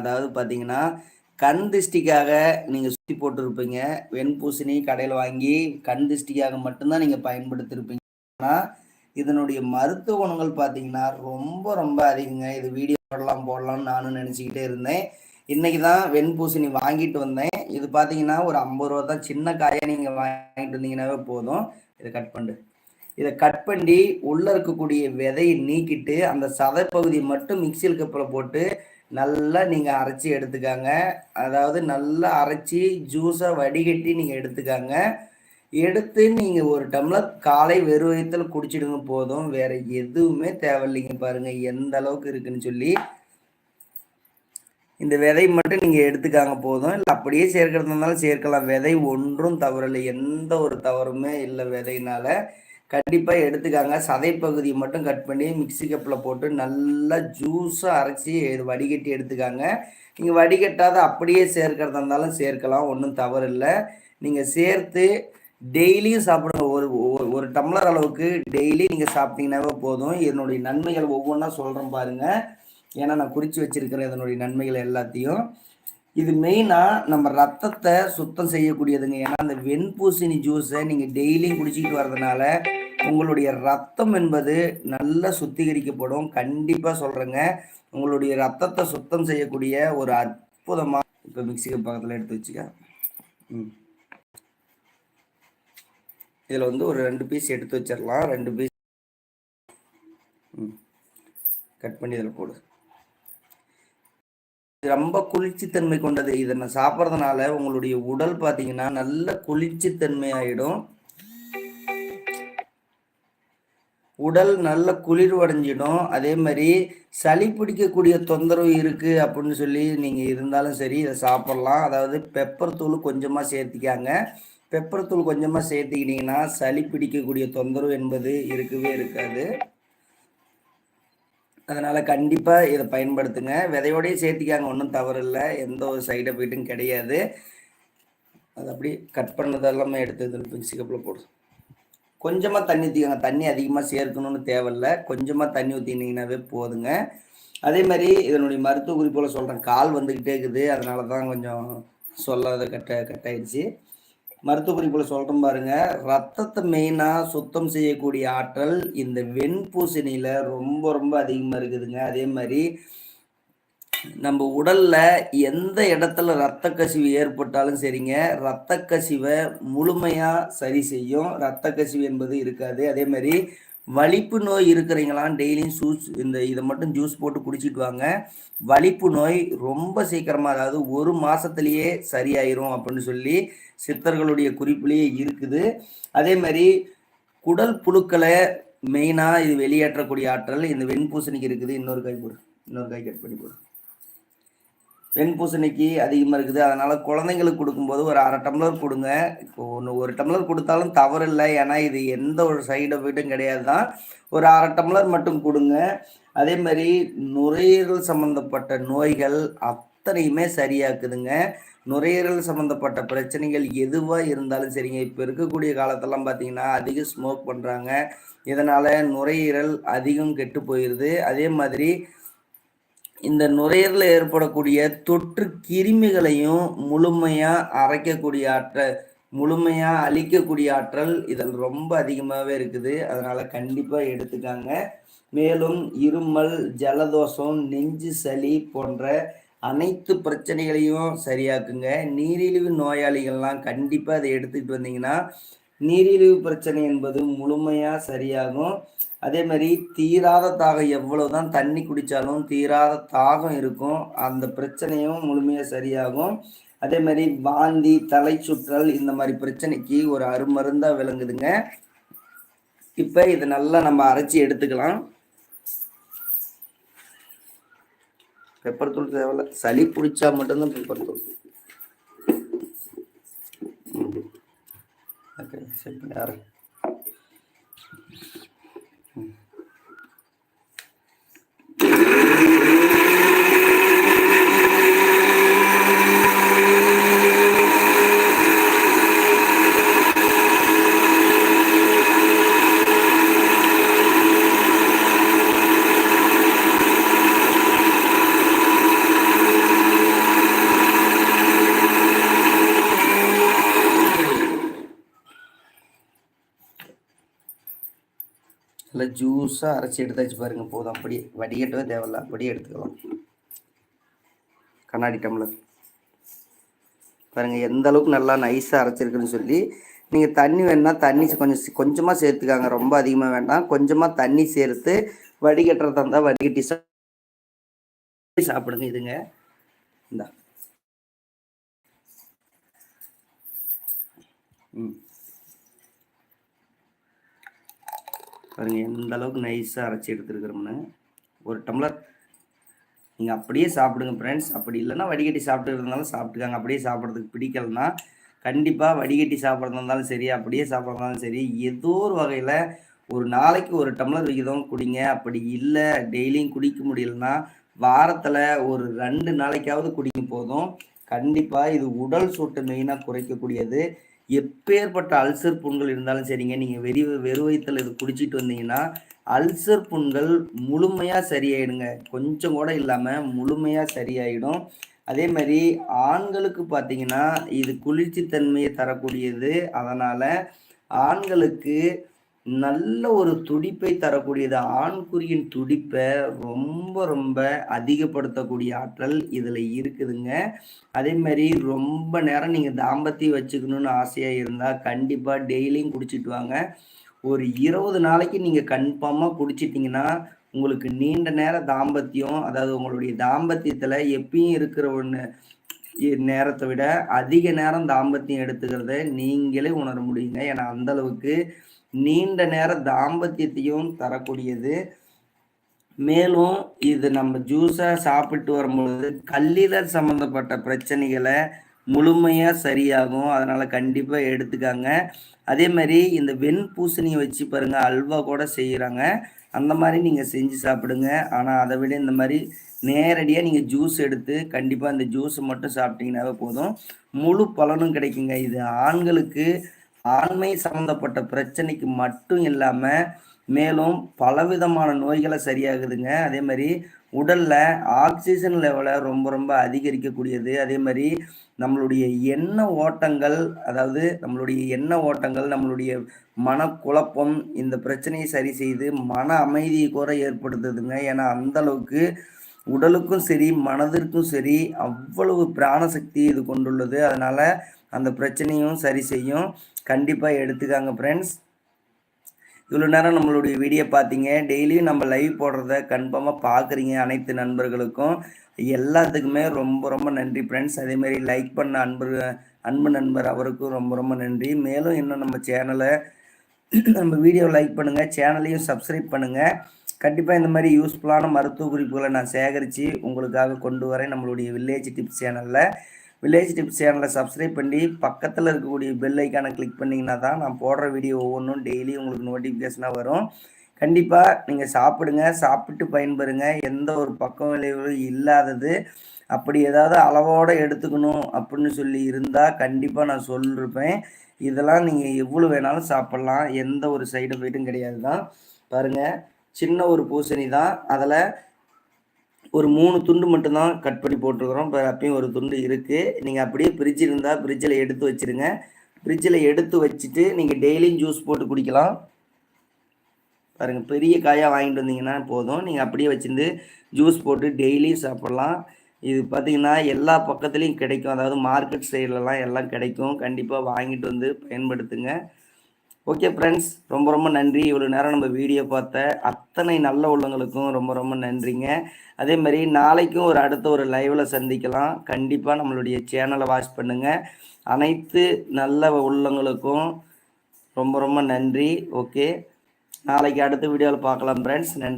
அதாவது பார்த்தீங்கன்னா கண் திருஷ்டிக்காக நீங்கள் சுற்றி போட்டிருப்பீங்க. வெண்பூசணி கடையில் வாங்கி கண் திருஷ்டிக்காக மட்டும்தான் நீங்கள் பயன்படுத்திருப்பீங்க. ஆனால் இதனுடைய மருத்துவ குணங்கள் பார்த்தீங்கன்னா ரொம்ப ரொம்ப அதிகங்க. இது வீடியோ போடலாம் போடலாம்னு நானும் நினச்சிக்கிட்டே இருந்தேன். இன்னைக்கு தான் வெண்பூசணி வாங்கிட்டு வந்தேன். இது பார்த்தீங்கன்னா ஒரு ஐம்பது ரூபா தான். சின்ன காயாக நீங்கள் வாங்கிட்டு வந்தீங்கன்னாவே போதும். இதை கட் பண்ணு. இதை கட் பண்ணி உள்ளே இருக்கக்கூடிய விதையை நீக்கிட்டு அந்த சதைப்பகுதியை மட்டும் மிக்சியில் கப்பில் போட்டு நல்லா நீங்கள் அரைச்சி எடுத்துக்காங்க. அதாவது நல்லா அரைச்சி ஜூஸை வடிகட்டி நீங்கள் எடுத்துக்காங்க. எடுத்து நீங்கள் ஒரு டம்ளர் காலை வெறும் வயிற்றுல குடிச்சிடுங்க போதும். வேற எதுவுமே தேவையில்லைங்க பாருங்க. எந்த அளவுக்கு இருக்குன்னு சொல்லி. இந்த விதை மட்டும் நீங்கள் எடுத்துக்காங்க போதும். இல்லை அப்படியே சேர்க்கிறதுனாலும் சேர்க்கலாம். விதை ஒன்றும் தவறில்லை. எந்த ஒரு தவறுமே இல்லை விதையினால. கண்டிப்பாக எடுத்துக்காங்க. சதைப்பகுதியை மட்டும் கட் பண்ணி மிக்ஸி கப்பில் போட்டு நல்லா ஜூஸாக அரைச்சி வடிகட்டி எடுத்துக்காங்க. நீங்கள் வடிகட்டாத அப்படியே சேர்க்கிறதா இருந்தாலும் சேர்க்கலாம். ஒன்றும் தவறு இல்லை நீங்கள் சேர்த்து டெய்லியும் சாப்பிடுங்க. ஒரு ஒரு- டம்ளர் அளவுக்கு டெய்லி நீங்கள் சாப்பிட்டீங்கன்னாவே போதும். இதனுடைய நன்மைகள் ஒவ்வொன்றா சொல்கிறேன் பாருங்கள் ஏன்னா நான் குறித்து வச்சிருக்கிறேன் இதனுடைய நன்மைகள் எல்லாத்தையும். இது மெயினாக நம்ம ரத்தத்தை சுத்தம் செய்யக்கூடியதுங்க. ஏன்னா அந்த வெண்பூசணி ஜூஸை நீங்கள் டெய்லியும் குடிச்சிக்கிட்டு வர்றதுனால உங்களுடைய ரத்தம் என்பது நல்லா சுத்திகரிக்கப்படும். கண்டிப்பாக சொல்கிறேங்க உங்களுடைய ரத்தத்தை சுத்தம் செய்யக்கூடிய ஒரு அற்புதமாக இப்போ மிக்சிக்கு பக்கத்தில் எடுத்து வச்சுக்க. ம். இதில் வந்து ஒரு ரெண்டு பீஸ் எடுத்து வச்சிடலாம். ரெண்டு பீஸ் ம். கட் பண்ணி இதில் போடு. இது ரொம்ப குளிர்ச்சித்தன்மை கொண்டது. இதை நான் சாப்பிட்றதுனால உங்களுடைய உடல் பார்த்தீங்கன்னா நல்ல குளிர்ச்சித்தன்மை ஆகிடும் உடல் நல்ல குளிர்வடைஞ்சிடும். அதே மாதிரி சளி பிடிக்கக்கூடிய தொந்தரவு இருக்குது அப்படின்னு சொல்லி நீங்கள் இருந்தாலும் சரி இதை சாப்பிட்லாம். அதாவது பெப்பர் தூள் கொஞ்சமாக சேர்த்திக்காங்க. பெப்பர் தூள் கொஞ்சமாக சேர்த்திக்கிட்டிங்கன்னா சளி பிடிக்கக்கூடிய தொந்தரவு என்பது இருக்கவே இருக்காது. அதனால் கண்டிப்பாக இதை பயன்படுத்துங்க. விதையோடய சேர்த்திக்காங்க ஒன்றும் தவறு இல்லை எந்த ஒரு சைடு எஃபெக்ட்டும் கிடையாது. அது அப்படியே கட் பண்ணதெல்லாமே எடுத்து இதில் மிக்ஸி கப்பில் கொஞ்சமாக தண்ணி ஊற்றிக்கோங்க தண்ணி அதிகமாக சேர்க்கணும்னு தேவையில்ல. கொஞ்சமாக தண்ணி ஊற்றினீங்கன்னாவே போதுங்க. அதே மாதிரி இதனுடைய மருத்துவ குறிப்போல் சொல்கிறேன் கால் வந்துக்கிட்டே இருக்குது. அதனால தான் கொஞ்சம் சொல்லாத கட்ட கட்டாயிடுச்சு மருத்துவ குறிப்பில் சொல்கிறோம் பாருங்க. ரத்தத்தை மெயினாக சுத்தம் செய்யக்கூடிய ஆற்றல் இந்த வெண்பூசணியில் ரொம்ப ரொம்ப அதிகமாக இருக்குதுங்க. அதே மாதிரி நம்ம உடல்ல எந்த இடத்துல ரத்த கசிவு ஏற்பட்டாலும் சரிங்க. ரத்த கசிவை முழுமையா சரி செய்யும். ரத்த கசிவு என்பது இருக்காது. அதே மாதிரி வலிப்பு நோய் இருக்கிறீங்களாம் டெய்லியும் ஜூஸ் இந்த இதை மட்டும் ஜூஸ் போட்டு குடிச்சிட்டு வாங்க. வலிப்பு நோய் ரொம்ப சீக்கிரமா அதாவது ஒரு மாசத்திலேயே சரியாயிரும் அப்படின்னு சொல்லி சித்தர்களுடைய குறிப்பிலேயே இருக்குது. அதே மாதிரி குடல் புழுக்களை மெயினாக இது வெளியேற்றக்கூடிய ஆற்றல் இந்த வெண்பூசணிக்கு இருக்குது. இன்னொரு காய் போடு. இன்னொரு காய் கட் பண்ணி போடு. வெண்பூசணிக்கு அதிகமாக இருக்குது. அதனால் குழந்தைங்களுக்கு கொடுக்கும்போது ஒரு அரை டம்ளர் கொடுங்க. இப்போ ஒன்று ஒரு டம்ளர் கொடுத்தாலும் தவறு இல்லை ஏன்னா இது எந்த ஒரு சைடு எஃபெக்ட்டும் கிடையாது தான் ஒரு அரை டம்ளர் மட்டும் கொடுங்க. அதே மாதிரி நுரையீரல் சம்மந்தப்பட்ட நோய்கள் அத்தனையுமே சரியாக்குதுங்க. நுரையீரல் சம்மந்தப்பட்ட பிரச்சனைகள் எதுவாக இருந்தாலும் சரிங்க. இப்போ இருக்கக்கூடிய காலத்தெல்லாம் பார்த்தீங்கன்னா அதிகம் ஸ்மோக் பண்ணுறாங்க இதனால் நுரையீரல் அதிகம் கெட்டு போயிடுது அதே மாதிரி இந்த நுரையீரலில் ஏற்படக்கூடிய தொற்று கிருமிகளையும் முழுமையாக அரைக்கக்கூடிய ஆற்றல் முழுமையாக அழிக்கக்கூடிய ஆற்றல் இதில் ரொம்ப அதிகமாகவே இருக்குது. அதனால் கண்டிப்பாக எடுத்துக்காங்க. மேலும் இருமல் ஜலதோஷம் நெஞ்சு சளி போன்ற அனைத்து பிரச்சனைகளையும் சரியாக்குங்க. நீரிழிவு நோயாளிகள்லாம் கண்டிப்பாக அதை எடுத்துக்கிட்டு வந்தீங்கன்னா நீரிழிவு பிரச்சனை என்பது முழுமையாக சரியாகும். அதே மாதிரி தீராத தாகம் எவ்வளவுதான் தண்ணி குடித்தாலும் தீராத தாகம் இருக்கும். அந்த பிரச்சனையும் முழுமையாக சரியாகும். அதே மாதிரி வாந்தி தலை சுற்றல் இந்த மாதிரி பிரச்சனைக்கு ஒரு அருமருந்தாக விளங்குதுங்க. இப்போ இதை நல்லா நம்ம அரைச்சி எடுத்துக்கலாம். பெப்பர் தூள் தேவையில்ல. சளி பிடிச்சா மட்டும்தான் பெப்பர் தூள். ஓகே சரி நல்லா ஜூஸாக அரைச்சி எடுத்தாச்சு பாருங்கள் போதும். அப்படியே வடிகட்டவே தேவையில்ல. அப்படியே எடுத்துக்கலாம். கண்ணாடி டம்ளர். பாருங்கள் எந்த அளவுக்கு நல்லா நைஸாக அரைச்சிருக்குன்னு சொல்லி நீங்கள் தண்ணி வேணால் தண்ணி கொஞ்சம் கொஞ்சமாக சேர்த்துக்காங்க. ரொம்ப அதிகமாக வேண்டாம். கொஞ்சமாக தண்ணி சேர்த்து வடிகட்டுறதா இருந்தால் வடிகட்டி சாப்பிடுங்க இதுங்க. இந்தா. ம். பாருங்க எந்த அளவுக்கு நைஸாக அரைச்சி எடுத்துருக்குறோம்னு. ஒரு டம்ளர் நீங்கள் அப்படியே சாப்பிடுங்க ஃப்ரெண்ட்ஸ் அப்படி இல்லைன்னா வடிகட்டி சாப்பிட்டு இருந்தாலும் சாப்பிட்டுக்காங்க. அப்படியே சாப்பிட்றதுக்கு பிடிக்கலன்னா கண்டிப்பாக வடிகட்டி சாப்பிட்றதா இருந்தாலும் சரி அப்படியே சாப்பிட்றதாலும் சரி ஏதோ ஒரு வகையில் ஒரு நாளைக்கு ஒரு டம்ளர் விகிதம் குடிங்க. அப்படி இல்லை டெய்லியும் குடிக்க முடியலன்னா வாரத்தில் ஒரு ரெண்டு நாளைக்காவது குடிக்கும் போதும். கண்டிப்பாக இது உடல் சூட்டை மெயினாக குறைக்கக்கூடியது. எப்பேற்பட்ட அல்சர் புண்கள் இருந்தாலும் சரிங்க. நீங்கள் வெறி வெறு இது குடிச்சிட்டு வந்தீங்கன்னா அல்சர் புண்கள் முழுமையாக சரியாயிடுங்க. கொஞ்சம் கூட இல்லாமல் முழுமையாக சரியாயிடும். அதே மாதிரி ஆண்களுக்கு பார்த்தீங்கன்னா இது குளிர்ச்சி தன்மையை தரக்கூடியது. அதனால் ஆண்களுக்கு நல்ல ஒரு துடிப்பை தரக்கூடியது. ஆண்குறியின் துடிப்பை ரொம்ப ரொம்ப அதிகப்படுத்தக்கூடிய ஆற்றல் இதில் இருக்குதுங்க. அதே மாதிரி ரொம்ப நேரம் நீங்கள் தாம்பத்தியம் வச்சுக்கணுன்னு ஆசையாக இருந்தால் கண்டிப்பாக டெய்லியும் குடிச்சிட்டு வாங்க. ஒரு இருபது நாளைக்கு நீங்கள் கன்ஃபார்மாக குடிச்சிட்டிங்கன்னா உங்களுக்கு நீண்ட நேர தாம்பத்தியம் அதாவது உங்களுடைய தாம்பத்தியத்தில் எப்பயும் இருக்கிற ஒன்று நேரத்தை விட அதிக நேரம் தாம்பத்தியம் எடுத்துக்கிறத நீங்களே உணர முடியுங்க. ஏன்னா அந்தளவுக்கு நீண்ட நேர தாம்பத்தியத்தையும் தரக்கூடியது. மேலும் இது நம்ம ஜூஸாக சாப்பிட்டு வரும்பொழுது கல்லீரல் சம்மந்தப்பட்ட பிரச்சனைகளை முழுமையாக சரியாகும். அதனால் கண்டிப்பாக எடுத்துக்காங்க. அதே மாதிரி இந்த வெண் பூசணியை வச்சு பாருங்கள் அல்வா கூட செய்கிறாங்க அந்த மாதிரி நீங்கள் செஞ்சு சாப்பிடுங்க. ஆனால் அதை விட இந்த மாதிரி நேரடியாக நீங்கள் ஜூஸ் எடுத்து கண்டிப்பாக இந்த ஜூஸை மட்டும் சாப்பிட்டீங்கன்னாவே போதும். முழு பலனும் கிடைக்குங்க. இது ஆண்களுக்கு ஆண்மை சம்மந்தப்பட்ட பிரச்சனைக்கு மட்டும் இல்லாமல் மேலும் பலவிதமான நோய்களை சரியாகுதுங்க. அதே மாதிரி உடலில் ஆக்சிஜன் லெவலை ரொம்ப ரொம்ப அதிகரிக்கக்கூடியது. அதே மாதிரி நம்மளுடைய எண்ண ஓட்டங்கள் அதாவது நம்மளுடைய எண்ண ஓட்டங்கள் நம்மளுடைய மனக்குழப்பம் இந்த பிரச்சனையை சரி செய்து மன அமைதியை கூட ஏற்படுத்துதுங்க. ஏன்னா அந்த அளவுக்கு உடலுக்கும் சரி மனதிற்கும் சரி அவ்வளவு பிராணசக்தி இது கொண்டுள்ளது. அதனால் அந்த பிரச்சனையும் சரி செய்யும். கண்டிப்பாக எடுத்துக்காங்க ஃப்ரெண்ட்ஸ் இவ்வளோ நேரம் நம்மளுடைய வீடியோ பார்த்தீங்க. டெய்லியும் நம்ம லைவ் போடுறத கன்ஃபார்மாக பார்க்குறீங்க அனைத்து நண்பர்களுக்கும். எல்லாத்துக்குமே ரொம்ப ரொம்ப நன்றி ஃப்ரெண்ட்ஸ் அதேமாரி லைக் பண்ண அன்பு அன்பு நண்பர் அவருக்கும் ரொம்ப ரொம்ப நன்றி. மேலும் இன்னும் நம்ம சேனலை நம்ம வீடியோ லைக் பண்ணுங்கள் சேனலையும் சப்ஸ்கிரைப் பண்ணுங்கள் கண்டிப்பாக இந்த மாதிரி யூஸ்ஃபுல்லான மருத்துவ குறிப்புகளை நான் சேகரித்து உங்களுக்காக கொண்டு வரேன் நம்மளுடைய வில்லேஜ் டிப்ஸ் சேனலில் வில்லேஜ் டிப்ஸ் சேனலை சப்ஸ்கிரைப் பண்ணி பக்கத்தில் இருக்கக்கூடிய பெல் ஐக்கானை கிளிக் பண்ணிங்கன்னா தான் நான் போடுற வீடியோ ஒவ்வொன்றும் டெய்லி உங்களுக்கு நோட்டிஃபிகேஷனாக வரும். கண்டிப்பாக நீங்கள் சாப்பிடுங்க சாப்பிட்டு பயன்பெறுங்க. எந்த ஒரு பக்கம் விளைவுகளும் இல்லாதது. அப்படி ஏதாவது அளவோடு எடுத்துக்கணும் அப்படின்னு சொல்லி இருந்தால் கண்டிப்பாக நான் சொல்லியிருப்பேன் இதெல்லாம் நீங்கள் எவ்வளோ வேணாலும் சாப்பிட்லாம். எந்த ஒரு சைடு எஃபெக்ட்டும் கிடையாது தான். பாருங்கள் சின்ன ஒரு பூசணி தான். அதில் ஒரு மூணு துண்டு மட்டும்தான் கட் பண்ணி போட்டிருக்கிறோம். இப்போ அப்பயும் ஒரு துண்டு இருக்குது நீங்கள் அப்படியே ஃப்ரிட்ஜ் இருந்தால் ஃப்ரிட்ஜில் எடுத்து வச்சுருங்க. ஃப்ரிட்ஜில் எடுத்து வச்சுட்டு நீங்கள் டெய்லியும் ஜூஸ் போட்டு குடிக்கலாம். பாருங்கள் பெரிய காயாக வாங்கிட்டு வந்தீங்கன்னா போதும். நீங்கள் அப்படியே வச்சுருந்து ஜூஸ் போட்டு டெய்லியும் சாப்பிட்லாம். இது பார்த்திங்கன்னா எல்லா பக்கத்துலேயும் கிடைக்கும். அதாவது மார்க்கெட் சைட்லலாம் எல்லாம் கிடைக்கும். கண்டிப்பாக வாங்கிட்டு வந்து பயன்படுத்துங்க. ஓகே ஃப்ரெண்ட்ஸ் ரொம்ப ரொம்ப நன்றி. இவ்வளோ நேரம் நம்ம வீடியோ பார்த்த அத்தனை நல்ல உள்ளவங்களுக்கும் ரொம்ப ரொம்ப நன்றிங்க. அதே மாதிரி நாளைக்கும் ஒரு அடுத்த ஒரு லைவில் சந்திக்கலாம். கண்டிப்பாக நம்மளுடைய சேனலை வாட்ச் பண்ணுங்கள் அனைத்து நல்ல உள்ளங்களுக்கும் ரொம்ப ரொம்ப நன்றி. ஓகே நாளைக்கு அடுத்த வீடியோவில் பார்க்கலாம் ஃப்ரெண்ட்ஸ் நன்றி.